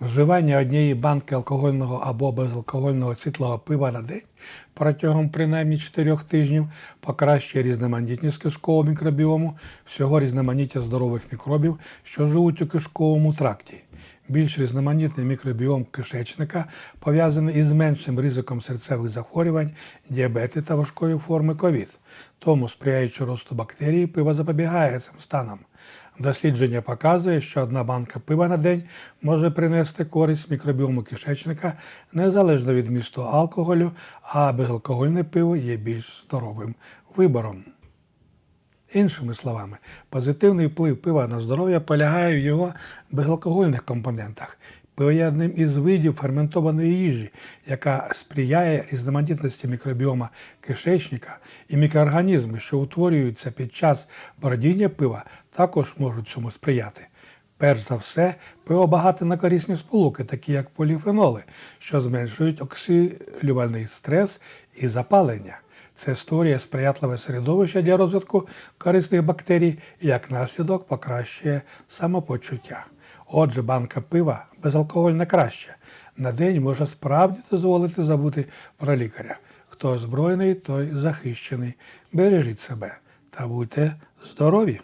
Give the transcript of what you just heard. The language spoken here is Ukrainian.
Вживання однієї банки алкогольного або безалкогольного світлого пива на день протягом принаймні 4 тижнів покращує різноманітність кишкового мікробіому, всього різноманіття здорових мікробів, що живуть у кишковому тракті. Більш різноманітний мікробіом кишечника пов'язаний із меншим ризиком серцевих захворювань, діабету та важкої форми ковід. Тому, сприяючи росту бактерій, пиво запобігає цим станам. Дослідження показує, що одна банка пива на день може принести користь мікробіому кишечника незалежно від місту алкоголю, а безалкогольне пиво є більш здоровим вибором. Іншими словами, позитивний вплив пива на здоров'я полягає в його безалкогольних компонентах. Пиво є одним із видів ферментованої їжі, яка сприяє різноманітності мікробіома кишечника, і мікроорганізми, що утворюються під час бродіння пива, також можуть цьому сприяти. Перш за все, пиво багате на корисні сполуки, такі як поліфеноли, що зменшують оксилювальний стрес і запалення. Це створює сприятливе середовище для розвитку корисних бактерій і як наслідок покращує самопочуття. Отже, банка пива безалкогольна краще. На день може справді дозволити забути про лікаря. Хто озброєний, той захищений. Бережіть себе та будьте здорові!